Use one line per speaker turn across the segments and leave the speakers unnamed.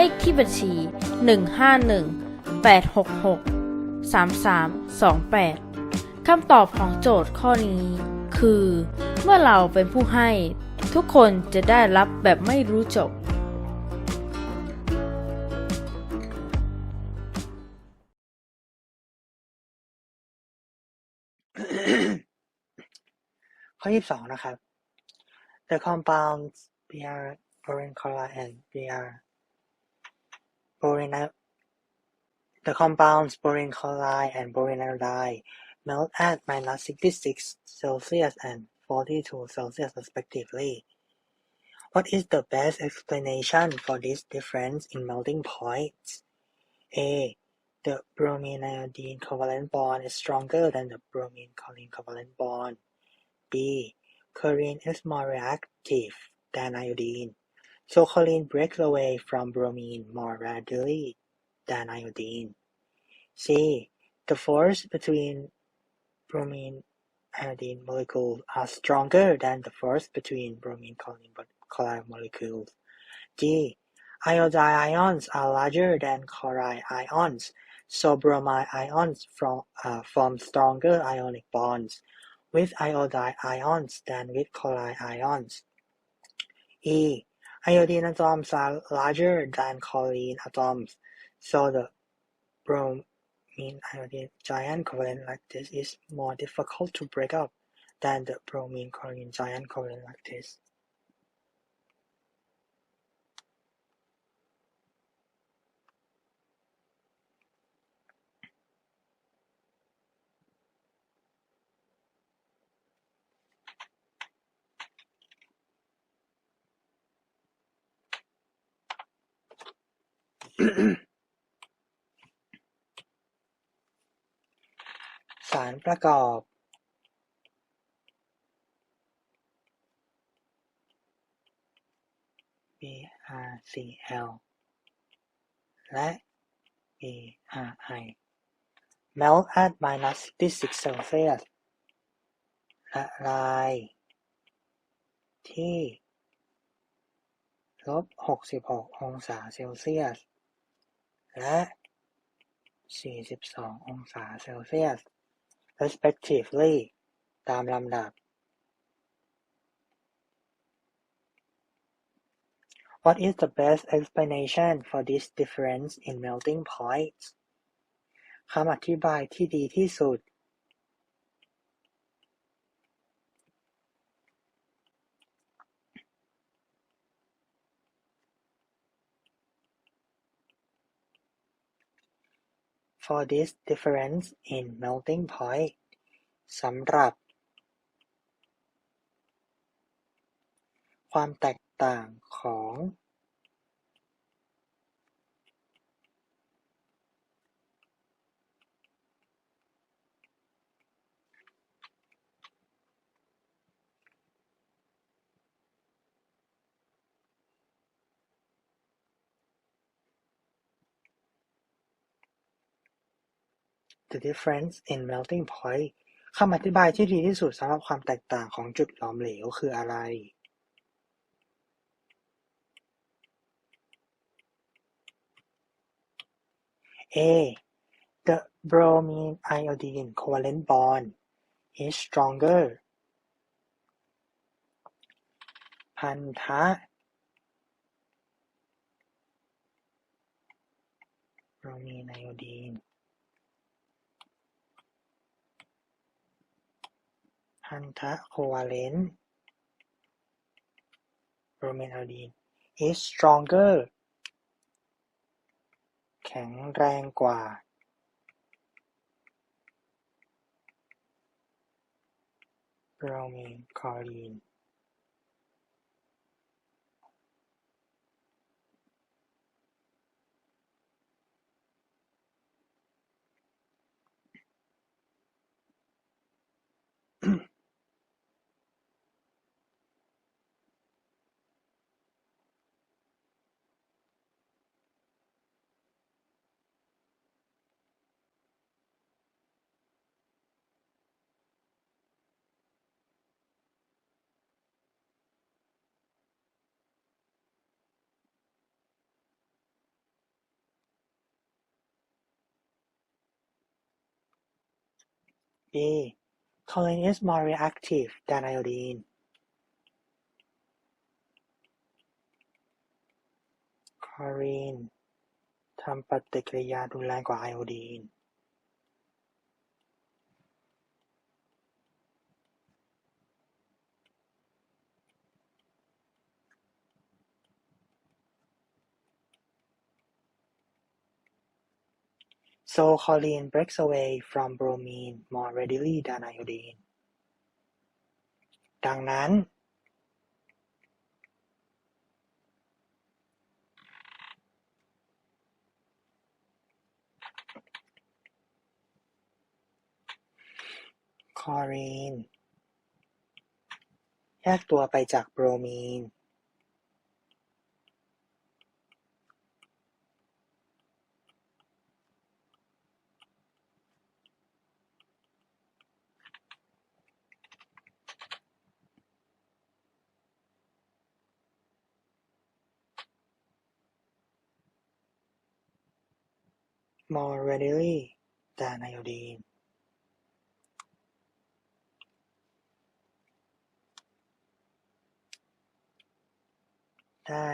เลขที่บัญชี 151 866 3328 คำตอบของโจทย์ข้อนี้ คือ เมื่อเราเป็นผู้ให้ ทุกคนจะได้รับแบบไม่รู้จบ
ข้อ 22 นะครับ The compounds Br boron chloride and Br boron The compounds boron chloride and boron iodide melt at minus 66 Celsius and 42 Celsius respectively. What is the best explanation for this difference in melting points? A. The bromine iodine covalent bond is stronger than the bromine chlorine covalent bond. B. Chlorine is more reactive than iodine, so chlorine breaks away from bromine more readily than iodine. C. The force between bromine iodine molecules are stronger than the force between bromine chlorine chloride molecules. D. Iodide ions are larger than chloride ions, so bromide ions from, uh, form stronger ionic bonds with iodide ions than with chloride ions. E. Iodine atoms are larger than chlorine atoms, so the bromine iodine giant covalent lattice is more difficult to break up than the bromine chlorine giant covalent lattice. สารประกอบ BrCl และ BrI melt at minus 66 Celsius ละลายที่ลบ 66 องศาเซลเซียส และ 42 องศาเซลเซียส respectively ตามลำดับ What is the best explanation for this difference in melting points คำอธิบายที่ดีที่สุด for this difference in melting point สำหรับ ความแตกต่างของ The difference in melting point คำอธิบายที่ดีที่สุดสำหรับความแตกต่างของจุดหลอมเหลวคืออะไร A. The bromine iodine covalent bond is stronger พันธะ bromine iodine พันธะโควาเลนต์โรเมนอลดีน is stronger แข็งแรงกว่า bromine chlorine B. Choline is more reactive than iodine. คลอรีนทำปฏิกิริยารุนแรงกว่าไอโอดีน So choline breaks away from bromine more readily than iodine. ดังนั้น คลอรีน แยกตัวไปจากโบรมีน than iodine. ได้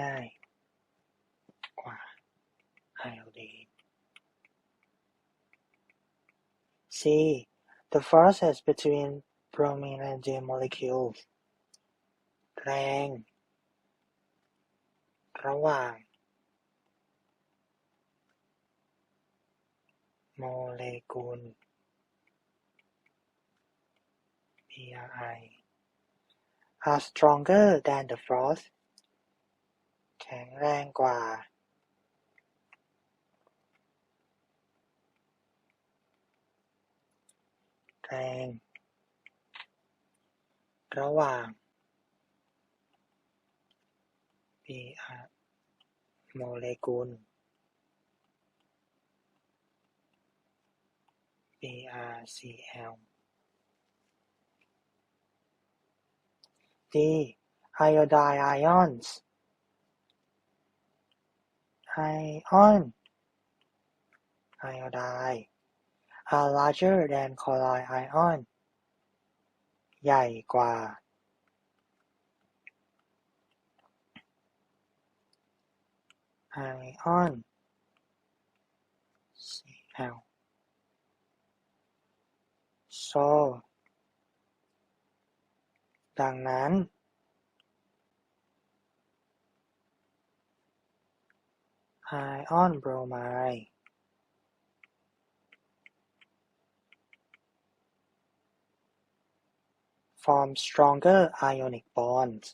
ง่าย กว่าไอโอดีน C. The forces between bromine and iodine molecules แรง ระหว่าง โมเลกุล BRI are stronger than the force แข็งแรงกว่า แรง ระหว่าง BR โมเลกุล BRCL D. Iodide ions ion iodide are larger than chloride ion ใหญ่กว่า ion Cl ซอ ดังนั้น ไอออนโบรไมด์ฟอร์ม stronger ionic bonds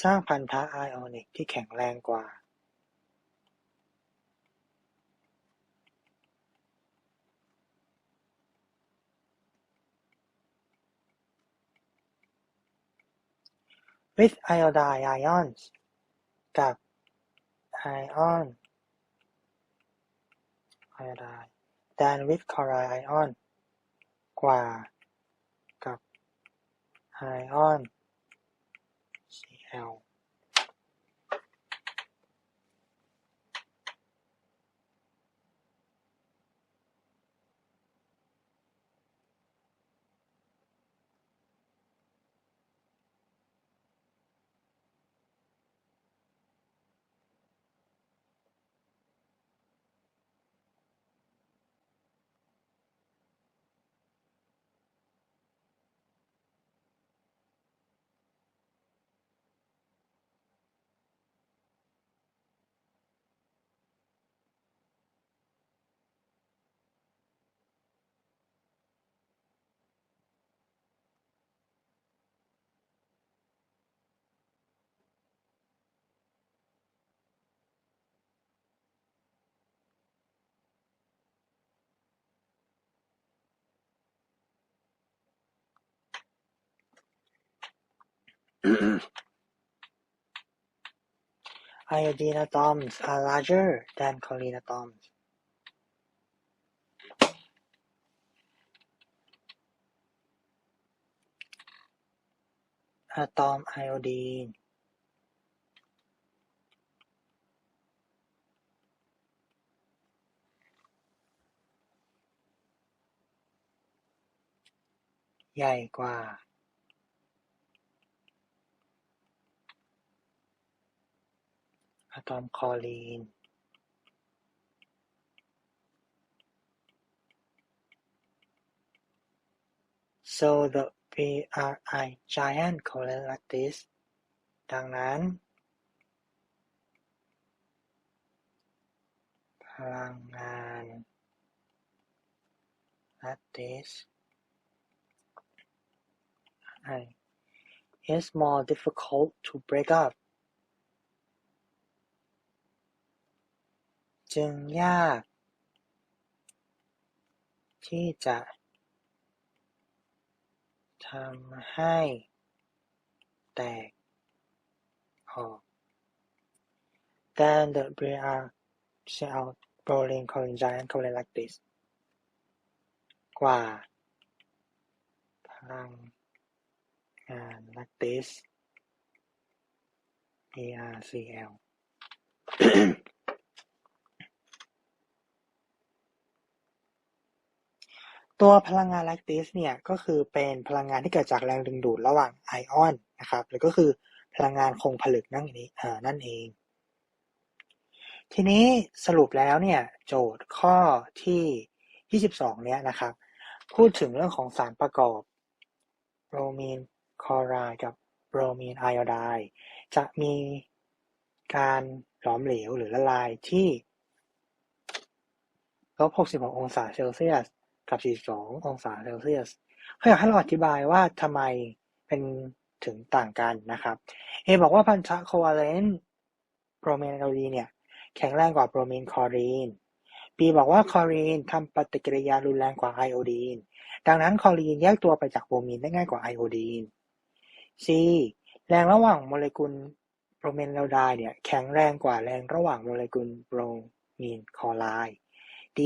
สร้างพันธะไอออนิกที่แข็งแรงกว่า with iodide ions กับ ion iodide than with chloride ion กว่ากับ ion Cl Iodine atoms are larger than choline atoms. Atom iodine ใหญ่กว่า อะตอมคลอรีน so the BRI giant covalent like this ดังนั้น พลังงาน lattice I is more difficult to break up จึงยากที่จะทำให้แตกออก then the BR shall rolling colon giant colon like this กว่า พลังงาน like this BRCL ตัวพลังงาน like this เนี่ยก็คือเป็นพลังงานที่เกิดจากแรงดึงดูดระหว่างไอออนนะครับหรือก็คือพลังงานคงผลึกนั่นเองเอ่อนั่นเอง ทีนี้สรุปแล้วเนี่ยโจทย์ข้อที่ 22 เนี่ยนะครับ พูดถึงเรื่องของสารประกอบโบรมีนคลอไรด์กับโบรมีนไอโอไดด์จะมีการหลอมเหลวหรือละลายที่ลบ66 องศาเซลเซียส กับ 42 องศาเซลเซียสเขาอยากให้เราอธิบายว่าทำไมเป็นถึงต่างกันนะครับ เอบอกว่าพันธะโควัลเลนโปรเมนไอโอดีนเนี่ยแข็งแรงกว่าโปรเมนคอรีน B บอกว่าคอรีนทำปฏิกิริยารุนแรงกว่าไอโอดีน ดังนั้นคอรีนแยกตัวไปจากโบรมีนได้ง่ายกว่าไอโอดีน C แรงระหว่างโมเลกุลโปรเมนไอโอไดเนี่ยแข็งแรงกว่าแรงระหว่างโมเลกุลโบรมีนคอไรด์ D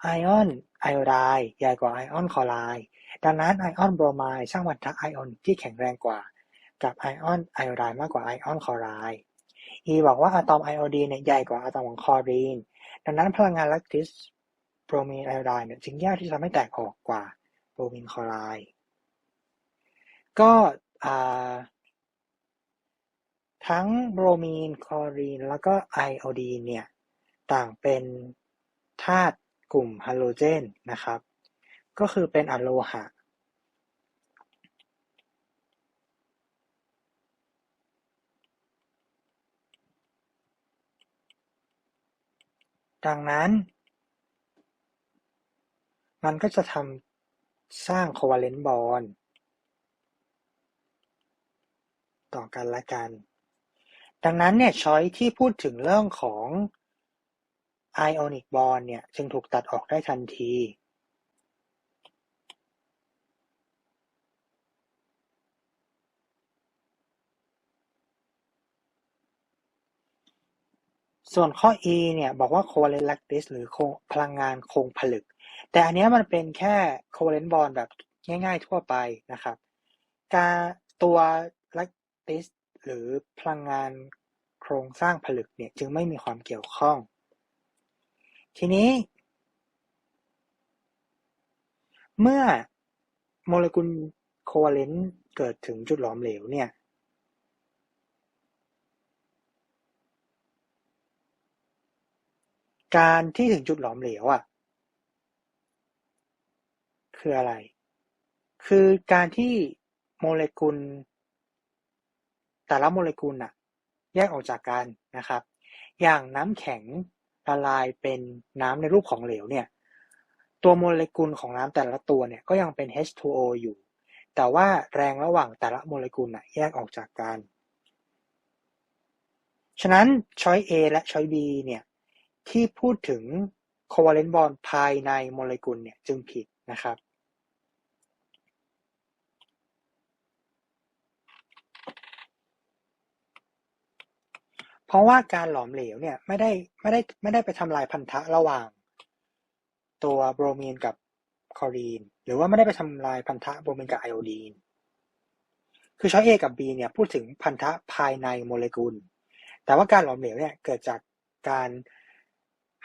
ไอออน ไอโอไดน์ใหญ่กว่าไอออนคลอไรด์ดังนั้นไอออนบรไมด์สร้างพันธะไอออนที่แข็งแรงกว่า กับไอออนไอโอไดน์มากกว่าไอออนคลอไรด์ E บอกว่าอะตอมไอโอดีนเนี่ยใหญ่กว่าอะตอมของคลอรีน ดังนั้นพลังงานแลคติสโบรมีนไอโอไดน์เนี่ยจึงยากที่จะทำให้แตกออกกว่าโบรมีนคลอไรด์ก็ทั้งโบรมีนคลอรีนแล้วก็ไอโอดีนเนี่ยต่างเป็นธาตุ กลุ่มฮาโลเจนนะครับ ก็คือเป็นอะโลหะ ดังนั้น มันก็จะทำสร้างโควัลเลนต์บอนด์ต่อกันละกัน ดังนั้นเนี่ยช้อยที่พูดถึงเรื่องของ ไอออนิกบอนด์เนี่ยจึงถูกตัดออกได้ทันทีส่วนข้อ E เนี่ยบอกว่า covalent lattice หรือโครงพลังงานคงผลึก แต่อันนี้มันเป็นแค่ covalent bond แบบง่ายๆทั่วไปนะครับ การตัว lattice หรือพลังงานโครงสร้างผลึกเนี่ยจึงไม่มีความเกี่ยวข้อง ทีนี้ เมื่อโมเลกุลโควัลเลนต์เกิดถึงจุดหลอมเหลวเนี่ย การที่ถึงจุดหลอมเหลวอะ คืออะไร คือการที่โมเลกุล แต่ละโมเลกุลน่ะ แยกออกจากกันนะครับ อย่างน้ำแข็ง ละลายเป็นน้ำในรูปของเหลวเนี่ย ตัวโมเลกุลของน้ำแต่ละตัวเนี่ยก็ยังเป็น H2O อยู่ แต่ว่าแรงระหว่างแต่ละโมเลกุลน่ะแยกออกจากกัน ฉะนั้นช้อย A และช้อย B เนี่ยที่พูดถึง covalent bond ภายในโมเลกุลเนี่ยจึงผิดนะครับ เพราะว่าการหลอมเหลวเนี่ยไม่ได้ไม่ได้ไม่ได้ไปทำลายพันธะระหว่าง ตัวโบรมีนกับคลอรีน หรือว่าไม่ได้ไปทำลายพันธะโบรมีนกับไอโอดีน คือช้อย A กับ B เนี่ยพูดถึงพันธะภายในโมเลกุล แต่ว่าการหลอมเหลวเนี่ยเกิดจากการ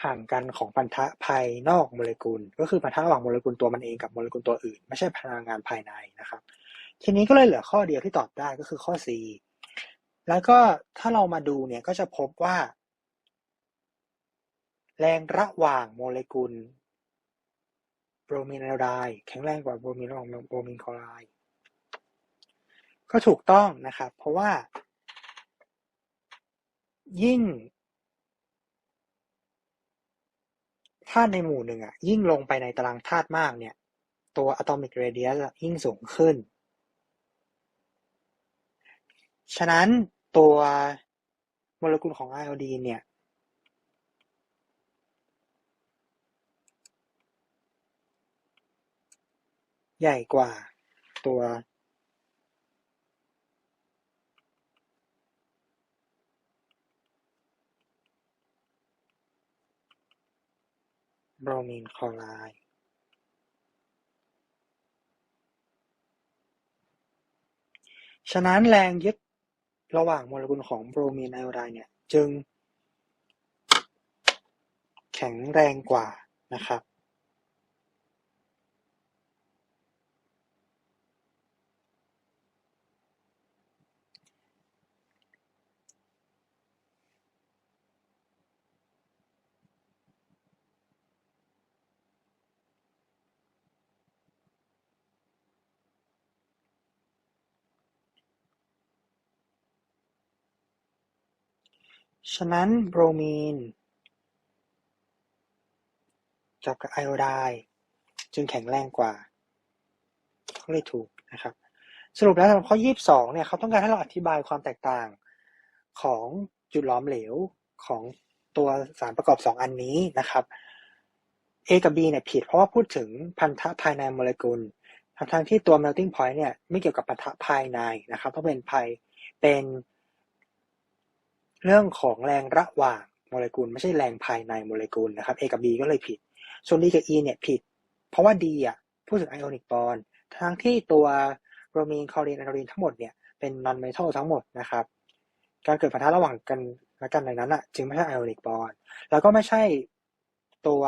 ห่างกันของพันธะภายนอกโมเลกุล ก็คือพันธะระหว่างโมเลกุลตัวมันเองกับโมเลกุลตัวอื่น ไม่ใช่พลังงานภายในนะครับ ทีนี้ก็เลยเหลือข้อเดียวที่ตอบได้ก็คือข้อ C แล้วก็ถ้าเรามาดูเนี่ยก็จะพบว่า แรงระหว่างโมเลกุลโบรมีนไอโอไดด์แข็งแรงกว่าโบรมีนระหว่างโบรมีนคลอไรด์ก็ถูกต้องนะครับ เพราะว่า ยิ่งธาตุในหมู่หนึ่งอะ ยิ่งลงไปในตารางธาตุมากเนี่ย ตัวอะตอมิกเรเดียสยิ่งสูงขึ้น ฉะนั้น ตัวโมเลกุลของไอโอดีนเนี่ยใหญ่กว่าตัวโบรมีนคลอไรด์ฉะนั้นแรงยึด ระหว่างโมเลกุลของโบรมีนไอโอไดน์เนี่ยจึงแข็งแรงกว่านะครับ ฉะนั้นโบรมีนจับกับไอโอไดด์จึงแข็งแรงกว่าก็เลยถูกนะครับ สรุปแล้วสำหรับข้อ 22 เนี่ยเขาต้องการให้เราอธิบายความแตกต่างของจุดหลอมเหลวของตัวสารประกอบ 2 อันนี้นะครับ A กับ B เนี่ยผิดเพราะว่าพูดถึงพันธะภายในโมเลกุลทั้งทที่ตัว melting point เนี่ยไม่เกี่ยวกับพันธะภายในนะครับต้องเป็นภายเป็น เรื่องของแรงระหว่างโมเลกุลไม่ใช่แรงภายในโมเลกุลนะครับ A กับ B ก็เลยผิด ส่วน D กับ E เนี่ยผิด เพราะว่า D อะพูดถึงไอออนิกบอลทั้งที่ตัวโบรมีนคลอรีนไอโอดีนทั้งหมดเนี่ยเป็นนอนเมทัลทั้งหมดนะครับ การเกิดปะทะระหว่างกันและกันในนั้นอะจึงไม่ใช่ไอออนิกบอลแล้วก็ไม่ใช่ตัว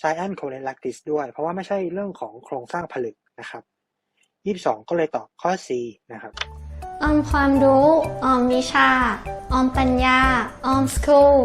giant covalent lattice ด้วย เพราะว่าไม่ใช่เรื่องของโครงสร้างผลึกนะครับ 22 ก็เลยตอบข้อ C นะครับ
ออมความรู้ ออมวิชา ออมปัญญา ออมสกูล